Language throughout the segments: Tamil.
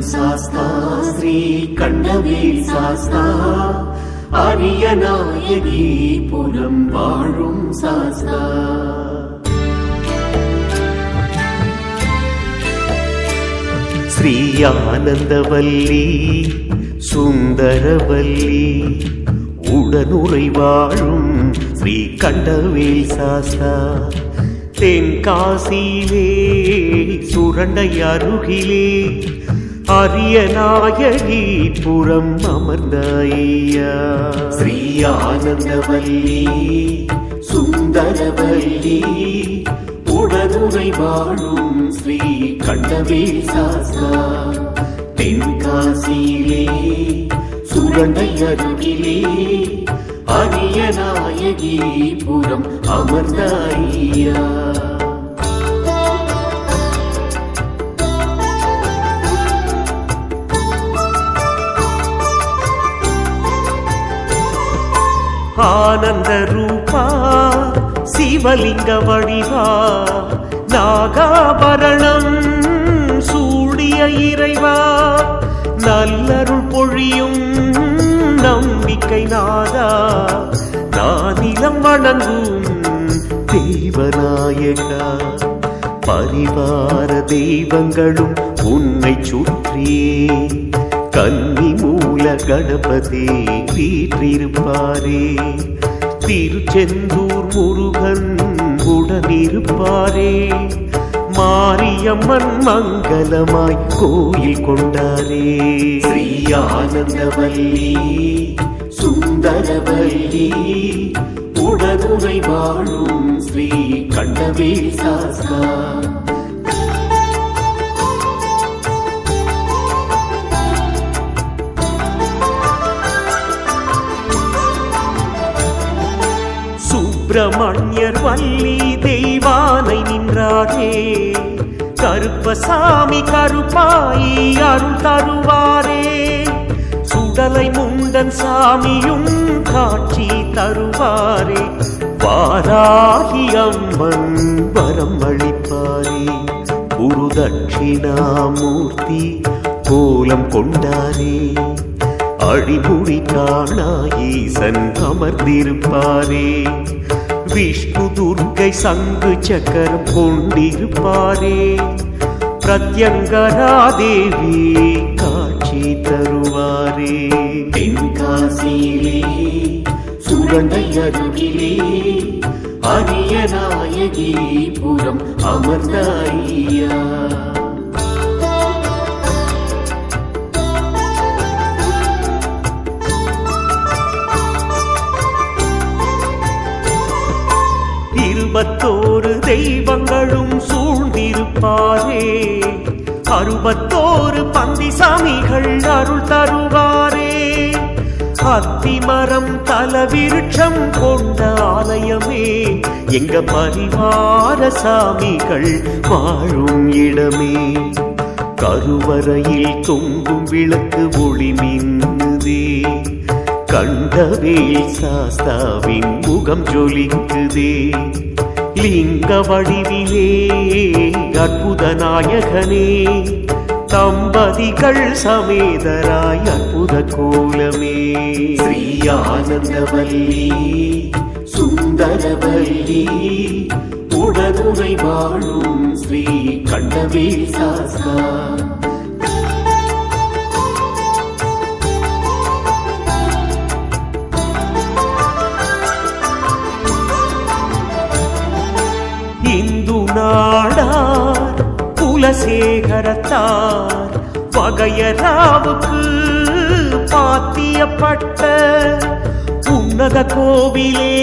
சாஸ்தா ஸ்ரீ கண்டவேல் சாஸ்தா. அரியநாயகி புறம் வாழும் சாஸ்தா. ஸ்ரீ ஆனந்தவல்லி சுந்தரவல்லி உடனுரை வாழும் ஸ்ரீ கண்டவேல் சாஸ்தா. தென்காசியிலே சுரண்டை அருகிலே அரிய நாயகி புறம் அமர்ந்தாயா ஸ்ரீ ஆனந்தவல்லி சுந்தரவல்லி உடனுரை வாழும் ஸ்ரீ கண்டவேல் சாஸ்தா தென்காசியிலே சுரண்டை அருகிலே அரிய நாயகி புறம் அமர்ந்தாயா ஆனந்த ரூபா சிவலிங்க வடிவா நாகாபரணம் சூடிய இறைவா நல்லருள் பொழியும் நம்பிக்கை நாதா நாதிலம் வணங்கும் தெய்வநாயகா. பரிவார தெய்வங்களும் உன்னை சுற்றியே. கன்னி மூல கணபதி வீற்றிருப்பாரே. திருச்செந்தூர் முருகன் உடனிருப்பாரே. மாரியம்மன் மங்களமாய் கோயில் கொண்டாரே. ஸ்ரீ ஆனந்தவல்லி சுந்தரவல்லி உடனுரை வாழும் ஸ்ரீ கண்டவேல் சாஸ்தா. சுப்பிரமணியர் வள்ளி தெய்வானை நின்றாரே. கருப்பசாமி கருப்பாயி அருள் தருவாரே. சுடலை முண்டன் சாமியும் காட்சி தருவாரே. வாராகி அம்மன் வரம் அளிப்பாரே. குருதட்சிணாமூர்த்தி கோலம் கொண்டாரே. அடிமுடி காணா ஈசன் அமர்ந்திருப்பாரே. விஷ்ணு துர்க்கை சங்கு சக்கரம் கொண்டிருப்பாரே. பிரத்யங்கரா தேவி காட்சி தருவாரே. தென்காசியிலே சுரண்டை அருகிலே அரிய நாயகி புறம் அமர்ந்தாயா அறுபத்தோரு பந்தி சாமிகள் அருள் தருவாரே. அத்திமரம் தலவிருட்சம் கொண்ட ஆலயமே எங்க பரிவார சாமிகள் வாழும் இடமே. கருவறையில் தொங்கும் விளக்கு ஒளி மின்னுதே. கண்டவேல் சாஸ்தாவின் முகம் ஜொலிக்குதே. லிங்க வடிவிலே அற்புத நாயகனே தம்பதிகள் சமேதராய் அற்புத கோலமே ஸ்ரீ ஆனந்தவல்லி சுந்தரவல்லி உடனுரை வாழும் ஸ்ரீ கண்டவே சாஸ்தா குலசேகரத்தார் வகையராவுக்கு பாத்தியப்பட்ட உன்னத கோவிலே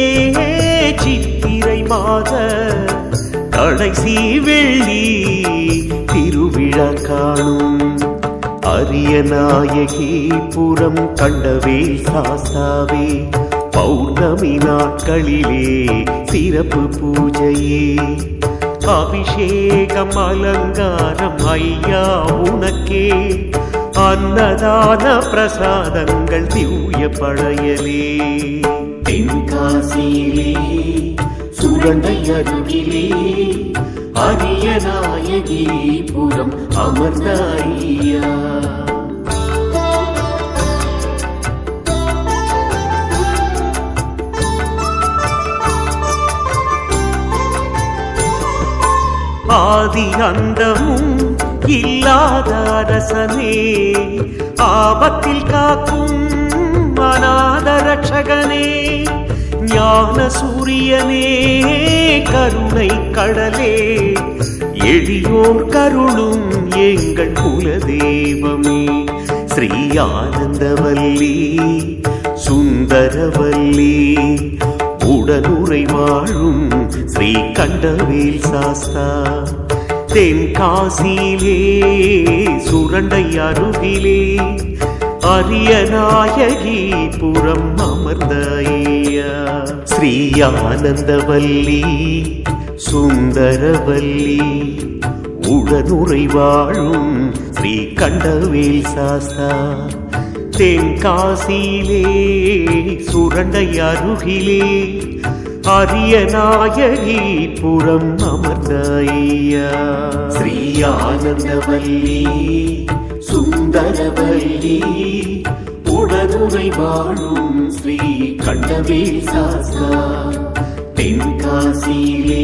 சித்திரை மாத கடைசி வெள்ளி திருவிழா காணும் அரிய நாயகி புறம் கண்டவே சாஸ்தாவே பௌர்ணமி நாட்களிலே சிறப்பு பூஜையே. அபிஷேகம் அலங்காரம் ஐயா உனக்கே. அன்னதான பிரசாதங்கள் திவ்ய பழையலே தென்காசியிலே சுரண்டை அருகிலே அரிய நாயகி புறம் அமர்ந்த ஆதி அந்தமும் இல்லாத அரசனே. ஆபத்தில் காக்கும் அநாத ரட்சகனே ஞான சூரியனே கருணை கடலே. எளியோர் கருளும் எங்கள் குலதெய்வமே. ஸ்ரீ ஆனந்தவல்லி சுந்தரவல்லி உடனுரை வாழும் ஸ்ரீ கண்டவேல் சாஸ்தா தென்காசியிலே சுரண்டை அருகிலே அரிய நாயகி புறம் அமர்ந்த ஸ்ரீ ஆனந்தவல்லி சுந்தரவல்லி உடனுரை வாழும் ஸ்ரீ கண்டவேல் சாஸ்தா. தென்காசியிலே சுரண்டை அருகிலே அரிய நாயகி புறம் அமர்ந்த ஐயா. ஸ்ரீ ஆனந்தவல்லி சுந்தரவல்லி உடனுரை வாழும் ஸ்ரீ கண்டவேல் சாஸ்தா தென்காசியிலே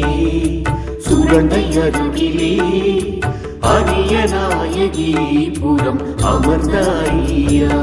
சுரண்டை அருகிலே அரிய நாயகி புறம் அமர்ந்தாயா?